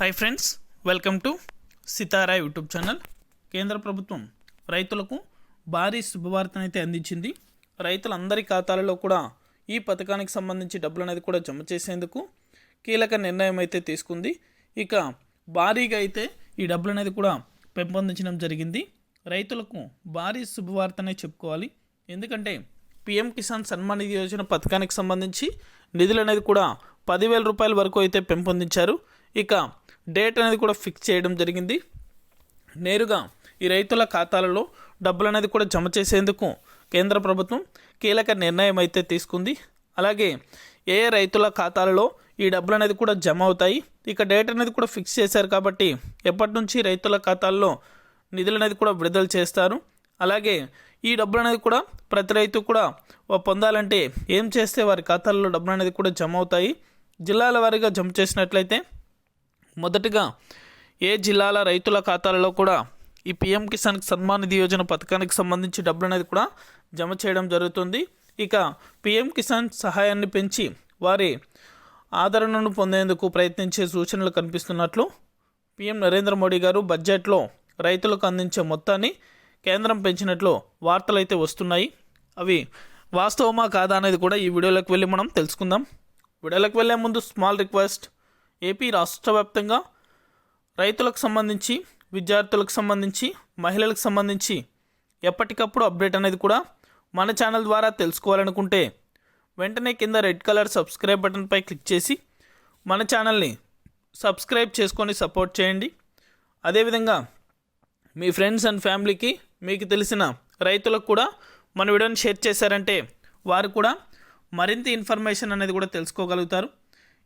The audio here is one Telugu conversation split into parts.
Hi friends welcome to Sitara YouTube channel కేంద్ర ప్రభుత్వం రైతులకు భారీ శుభవార్తనైతే అందించింది. రైతులందరి ఖాతాలలో కూడా ఈ పథకానికి సంబంధించి డబ్బులు అనేది కూడా జమ చేసేందుకు కీలక నిర్ణయం అయితే తీసుకుంది. ఇక భారీగా అయితే ఈ డబ్బులు అనేది కూడా పెంపొందించడం జరిగింది. రైతులకు భారీ శుభవార్తనే చెప్పుకోవాలి. ఎందుకంటే పిఎం కిసాన్ సన్మాన్ నిధి యోజన పథకానికి సంబంధించి నిధులు అనేది కూడా పదివేల రూపాయల వరకు అయితే పెంపొందించారు. ఇక డేట్ అనేది కూడా ఫిక్స్ చేయడం జరిగింది. నేరుగా ఈ రైతుల ఖాతాలలో డబ్బులు అనేది కూడా జమ చేసేందుకు కేంద్ర ప్రభుత్వం కీలక నిర్ణయం అయితే తీసుకుంది. అలాగే ఏ రైతుల ఖాతాలలో ఈ డబ్బులు అనేది కూడా జమ అవుతాయి. ఇక డేట్ అనేది కూడా ఫిక్స్ చేశారు కాబట్టి ఎప్పటి నుంచి రైతుల ఖాతాల్లో నిధులు అనేది కూడా విడుదల చేస్తారు. అలాగే ఈ డబ్బులు అనేది కూడా ప్రతి రైతు కూడా పొందాలంటే ఏం చేస్తే వారి ఖాతాల్లో డబ్బులు అనేది కూడా జమ అవుతాయి. జిల్లాల వారీగా జమ చేసినట్లయితే మొదటగా ఏ జిల్లాల రైతుల ఖాతాలలో కూడా ఈ పిఎం కిసాన్ సన్మాన్ నిధి యోజన పథకానికి సంబంధించి డబ్బులు అనేది కూడా జమ చేయడం జరుగుతుంది. ఇక పిఎం కిసాన్ సహాయాన్ని పెంచి వారి ఆదరణను పొందేందుకు ప్రయత్నించే సూచనలు కనిపిస్తున్నట్లు పిఎం నరేంద్ర మోడీ గారు బడ్జెట్లో రైతులకు అందించే మొత్తాన్ని కేంద్రం పెంచినట్లు వార్తలు అయితే వస్తున్నాయి. అవి వాస్తవమా కాదా అనేది కూడా ఈ వీడియోలోకి వెళ్ళి మనం తెలుసుకుందాం. వీడియోలోకి వెళ్ళే ముందు స్మాల్ రిక్వెస్ట్ ఏపీ రాష్ట్ర వ్యాప్తంగా రైతులకు సంబంధించి విద్యార్థులకు సంబంధించి మహిళలకు సంబంధించి ఎప్పటికప్పుడు అప్డేట్ అనేది కూడా మన ఛానల్ ద్వారా తెలుసుకోవాలనుకుంటే వెంటనే కింద రెడ్ కలర్ సబ్స్క్రైబ్ బటన్పై క్లిక్ చేసి మన ఛానల్ని సబ్స్క్రైబ్ చేసుకొని సపోర్ట్ చేయండి. అదేవిధంగా మీ ఫ్రెండ్స్ అండ్ ఫ్యామిలీకి మీకు తెలిసిన రైతులకు కూడా మన వీడియోని షేర్ చేశారంటే వారు కూడా మరింత ఇన్ఫర్మేషన్ అనేది కూడా తెలుసుకోగలుగుతారు.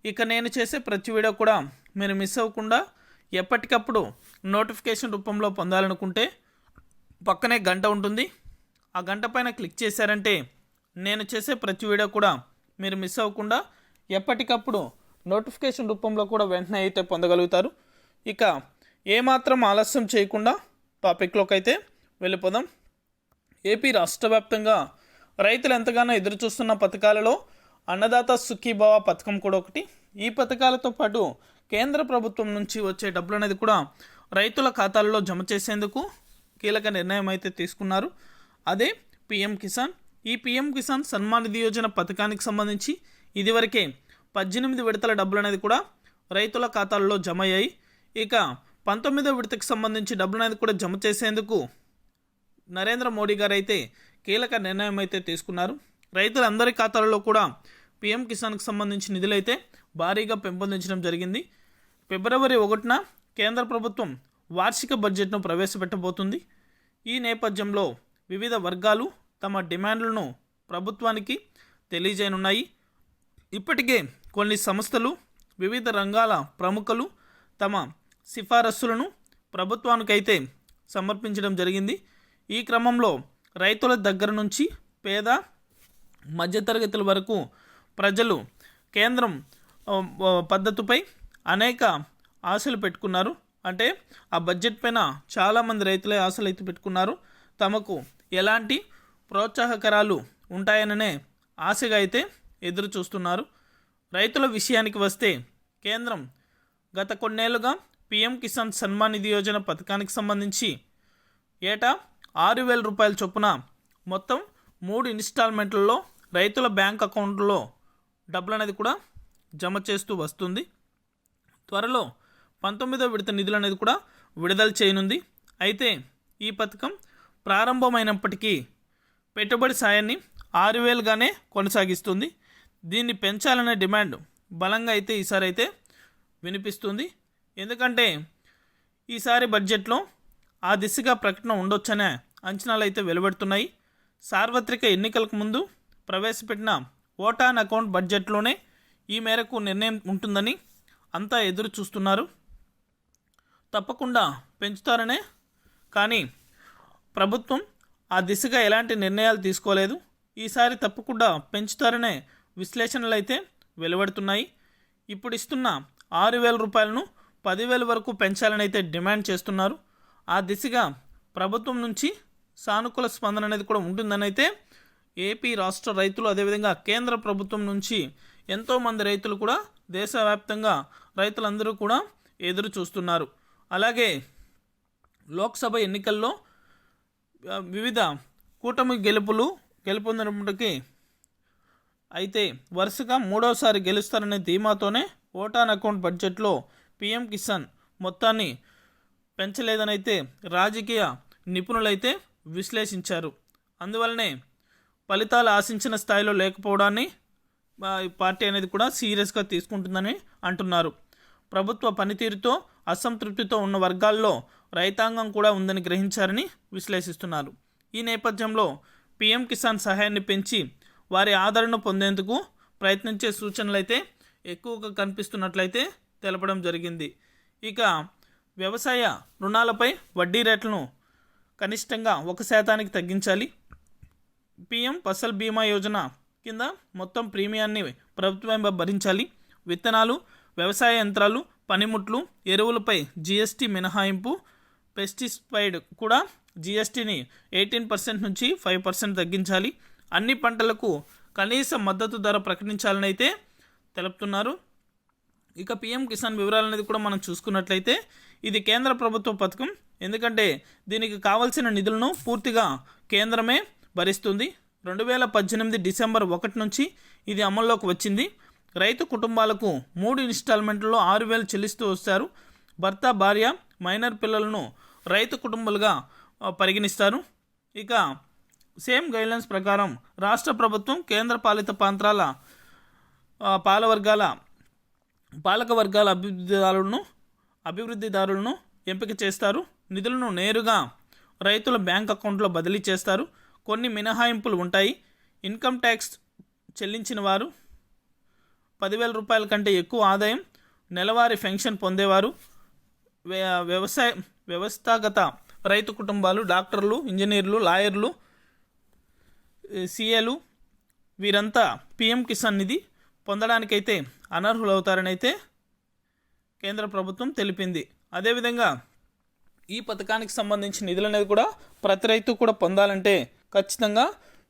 ఇక నేను చేసే ప్రతి వీడియో కూడా మీరు మిస్ అవ్వకుండా ఎప్పటికప్పుడు నోటిఫికేషన్ రూపంలో పొందాలనుకుంటే పక్కనే గంట ఉంటుంది. ఆ గంట పైన క్లిక్ చేశారంటే నేను చేసే ప్రతి వీడియో కూడా మీరు మిస్ అవ్వకుండా ఎప్పటికప్పుడు నోటిఫికేషన్ రూపంలో కూడా వెంటనే అయితే పొందగలుగుతారు. ఇక ఏమాత్రం ఆలస్యం చేయకుండా టాపిక్లోకి అయితే వెళ్ళిపోదాం. ఏపీ రాష్ట్ర వ్యాప్తంగా రైతులు ఎంతగానో ఎదురుచూస్తున్న పథకాలలో అన్నదాత సుఖీభావ పథకం కూడా ఒకటి. ఈ పథకాలతో పాటు కేంద్ర ప్రభుత్వం నుంచి వచ్చే డబ్బులు అనేది కూడా రైతుల ఖాతాల్లో జమ చేసేందుకు కీలక నిర్ణయం అయితే తీసుకున్నారు. అదే పిఎం కిసాన్. ఈ పిఎం కిసాన్ సన్మాన్ నిధి యోజన పథకానికి సంబంధించి ఇదివరకే పద్దెనిమిది విడతల డబ్బులు అనేది కూడా రైతుల ఖాతాల్లో జమ అయ్యాయి. ఇక పంతొమ్మిదో విడతకు సంబంధించి డబ్బులు అనేది కూడా జమ చేసేందుకు నరేంద్ర మోడీ గారు అయితే కీలక నిర్ణయం అయితే తీసుకున్నారు. రైతులందరి ఖాతాలలో కూడా పిఎం కిసాన్కి సంబంధించి నిధులైతే భారీగా పెంపొందించడం జరిగింది. ఫిబ్రవరి ఒకటిన కేంద్ర ప్రభుత్వం వార్షిక బడ్జెట్ను ప్రవేశపెట్టబోతుంది. ఈ నేపథ్యంలో వివిధ వర్గాలు తమ డిమాండ్లను ప్రభుత్వానికి తెలియజేయనున్నాయి. ఇప్పటికే కొన్ని సంస్థలు వివిధ రంగాల ప్రముఖులు తమ సిఫారసులను ప్రభుత్వానికైతే సమర్పించడం జరిగింది. ఈ క్రమంలో రైతుల దగ్గర నుంచి పేద మధ్యతరగతుల వరకు ప్రజలు కేంద్రం పద్ధతిపై అనేక ఆశలు పెట్టుకున్నారు. అంటే ఆ బడ్జెట్ పైన చాలామంది రైతులే ఆశలు అయితే పెట్టుకున్నారు. తమకు ఎలాంటి ప్రోత్సాహకరాలు ఉంటాయననే ఆశగా అయితే ఎదురు చూస్తున్నారు. రైతుల విషయానికి వస్తే కేంద్రం గత కొన్నేళ్ళుగా పిఎం కిసాన్ సన్మాన్ నిధి యోజన పథకానికి సంబంధించి ఏటా ఆరు వేల రూపాయల చొప్పున మొత్తం మూడు ఇన్స్టాల్మెంట్లలో రైతుల బ్యాంక్ అకౌంట్లో డబ్బులు అనేది కూడా జమ చేస్తూ వస్తుంది. త్వరలో పంతొమ్మిదో విడత నిధులు అనేది కూడా విడుదల చేయనుంది. అయితే ఈ పథకం ప్రారంభమైనప్పటికీ పెట్టుబడి సాయాన్ని ఆరు వేలుగానే కొనసాగిస్తుంది. దీన్ని పెంచాలనే డిమాండ్ బలంగా అయితే ఈసారి అయితే వినిపిస్తుంది. ఎందుకంటే ఈసారి బడ్జెట్లో ఆ దిశగా ప్రకటన ఉండొచ్చనే అంచనాలు అయితే వెలువడుతున్నాయి. సార్వత్రిక ఎన్నికలకు ముందు ప్రవేశపెట్టిన ఓటాన్ అకౌంట్ బడ్జెట్లోనే ఈ మేరకు నిర్ణయం ఉంటుందని అంతా ఎదురు చూస్తున్నారు. తప్పకుండా పెంచుతారనే కానీ ప్రభుత్వం ఆ దిశగా ఎలాంటి నిర్ణయాలు తీసుకోలేదు. ఈసారి తప్పకుండా పెంచుతారనే విశ్లేషణలు అయితే వెలువడుతున్నాయి. ఇప్పుడు ఇస్తున్న ఆరు వేల రూపాయలను పదివేల వరకు పెంచాలని అయితే డిమాండ్ చేస్తున్నారు. ఆ దిశగా ప్రభుత్వం నుంచి సానుకూల స్పందన అనేది కూడా ఉంటుందని అయితే ఏపీ రాష్ట్ర రైతులు అదేవిధంగా కేంద్ర ప్రభుత్వం నుంచి ఎంతోమంది రైతులు కూడా దేశవ్యాప్తంగా రైతులందరూ కూడా ఎదురు చూస్తున్నారు. అలాగే లోక్సభ ఎన్నికల్లో వివిధ కూటమి గెలుపులు గెలుపొందినప్పటికీ అయితే వరుసగా మూడోసారి గెలుస్తారనే ధీమాతోనే ఓటాన్ అకౌంట్ బడ్జెట్లో పీఎం కిసాన్ మొత్తాన్ని పెంచలేదనైతే రాజకీయ నిపుణులైతే విశ్లేషించారు. అందువలనే ఫలితాలు ఆశించిన స్థాయిలో లేకపోవడాన్ని పార్టీ అనేది కూడా సీరియస్గా తీసుకుంటుందని అంటున్నారు. ప్రభుత్వ పనితీరుతో అసంతృప్తితో ఉన్న వర్గాల్లో రైతాంగం కూడా ఉందని గ్రహించారని విశ్లేషిస్తున్నారు. ఈ నేపథ్యంలో పీఎం కిసాన్ సహాయాన్ని పెంచి వారి ఆదరణ పొందేందుకు ప్రయత్నించే సూచనలు అయితే ఎక్కువగా కనిపిస్తున్నట్లయితే తెలపడం జరిగింది. ఇక వ్యవసాయ రుణాలపై వడ్డీ రేట్లను కనిష్టంగా ఒక శాతానికి తగ్గించాలి. పిఎం ఫసల్ బీమా యోజన కింద మొత్తం ప్రీమియాన్ని ప్రభుత్వం భరించాలి. విత్తనాలు వ్యవసాయ యంత్రాలు పనిముట్లు ఎరువులపై జీఎస్టీ మినహాయింపు పెస్టిసైడ్ కూడా జీఎస్టీని ఎయిటీన్ పర్సెంట్ నుంచి ఫైవ్ పర్సెంట్ తగ్గించాలి. అన్ని పంటలకు కనీస మద్దతు ధర ప్రకటించాలని అయితే తెలుపుతున్నారు. ఇక పిఎం కిసాన్ వివరాలు అనేది కూడా మనం చూసుకున్నట్లయితే ఇది కేంద్ర ప్రభుత్వ పథకం. ఎందుకంటే దీనికి కావాల్సిన నిధులను పూర్తిగా కేంద్రమే భరిస్తుంది. రెండు వేల పద్దెనిమిది డిసెంబర్ ఒకటి నుంచి ఇది అమల్లోకి వచ్చింది. రైతు కుటుంబాలకు మూడు ఇన్స్టాల్మెంట్లో ఆరు వేలు చెల్లిస్తూ వస్తారు. భర్త భార్య మైనర్ పిల్లలను రైతు కుటుంబాలుగా పరిగణిస్తారు. ఇక సేమ్ గైడ్లైన్స్ ప్రకారం రాష్ట్ర ప్రభుత్వం కేంద్ర పాలిత ప్రాంతాల పాలవర్గాల పాలక వర్గాల అభివృద్ధిదారులను అభివృద్ధిదారులను ఎంపిక చేస్తారు. నిధులను నేరుగా రైతుల బ్యాంక్ అకౌంట్లో బదిలీ చేస్తారు. కొన్ని మినహాయింపులు ఉంటాయి. ఇన్కమ్ ట్యాక్స్ చెల్లించిన వారు పదివేల రూపాయల కంటే ఎక్కువ ఆదాయం నెలవారీ పెన్షన్ పొందేవారు వ్యవసాయ వ్యవస్థాగత రైతు కుటుంబాలు డాక్టర్లు ఇంజనీర్లు లాయర్లు సీఏలు వీరంతా పిఎం కిసాన్ నిధి పొందడానికైతే అనర్హులవుతారనైతే కేంద్ర ప్రభుత్వం తెలిపింది. అదేవిధంగా ఈ పథకానికి సంబంధించిన నిధులు అనేది కూడా ప్రతి రైతు కూడా పొందాలంటే ఖచ్చితంగా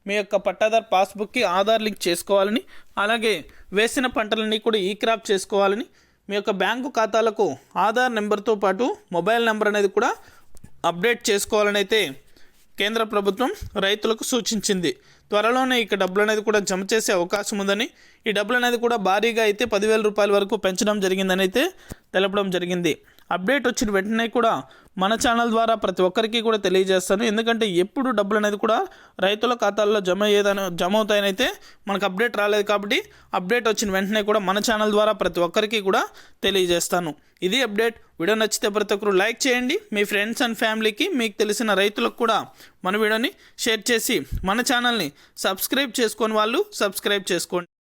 మీ యొక్క పట్టాదార్ పాస్బుక్కి ఆధార్ లింక్ చేసుకోవాలని అలాగే వేసిన పంటలన్నీ కూడా ఈ క్రాప్ చేసుకోవాలని మీ యొక్క బ్యాంకు ఖాతాలకు ఆధార్ నెంబర్తో పాటు మొబైల్ నెంబర్ అనేది కూడా అప్డేట్ చేసుకోవాలని అయితే కేంద్ర ప్రభుత్వం రైతులకు సూచించింది. త్వరలోనే ఇక డబ్బులు అనేది కూడా జమ చేసే అవకాశం ఉందని ఈ డబ్బులు అనేది కూడా భారీగా అయితే పదివేల రూపాయల వరకు పెంచడం జరిగిందని అయితే తెలపడం జరిగింది. అప్డేట్ వచ్చిన వెంటనే కూడా మన ఛానల్ ద్వారా ప్రతి ఒక్కరికి కూడా తెలియజేస్తాను. ఎందుకంటే ఎప్పుడు డబ్బులు అనేది కూడా రైతుల ఖాతాల్లో జమ అయ్యేదని జమ అవుతాయని అయితే మనకు అప్డేట్ రాలేదు కాబట్టి అప్డేట్ వచ్చిన వెంటనే కూడా మన ఛానల్ ద్వారా ప్రతి ఒక్కరికి కూడా తెలియజేస్తాను. ఇది అప్డేట్. వీడియో నచ్చితే ప్రతి ఒక్కరు లైక్ చేయండి. మీ ఫ్రెండ్స్ అండ్ ఫ్యామిలీకి మీకు తెలిసిన రైతులకు కూడా మన వీడియోని షేర్ చేసి మన ఛానల్ని సబ్స్క్రైబ్ చేసుకొని వాళ్ళు సబ్స్క్రైబ్ చేసుకోండి.